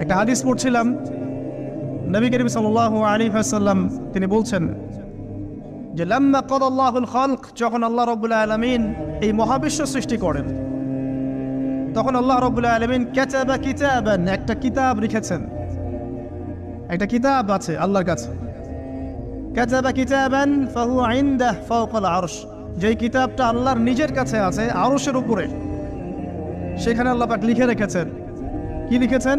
একটা হাদিস পড়ছিলাম, নবী করিম সাল্লাহ আলী সাল্লাম তিনি বলছেন যে, লাম্মা কদ আল্লাহুল খলক যখন আল্লাহ রবুল্লাহ আলমিন এই মহাবিশ্ব সৃষ্টি করেন, তখন আল্লাহ রবুল্লাহ আলমিন ক্যাচাবা কিতাবান, একটা কিতাব লিখেছেন। একটা কিতাব আছে আল্লাহর কাছে। ক্যাচাবা কিতাবান ফাহু আইন্দাহ ফাওকাল আরশ। যেই কিতাবটা আল্লাহর নিজের কাছে আছে আরশের উপরে, সেখানে আল্লাহ পাক লিখে রেখেছেন। কি লিখেছেন?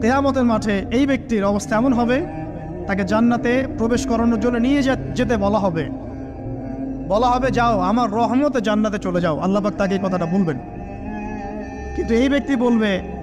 তেহামতের মাঠে এই ব্যক্তির অবস্থা এমন হবে, তাকে জান্নাতে প্রবেশ করানোর জন্য নিয়ে যেতে বলা হবে। বলা হবে, যাও, আমার রহমতে জান্নাতে চলে যাও। আল্লাহবাক তাকে এই কথাটা বলবেন। কিন্তু এই ব্যক্তি বলবে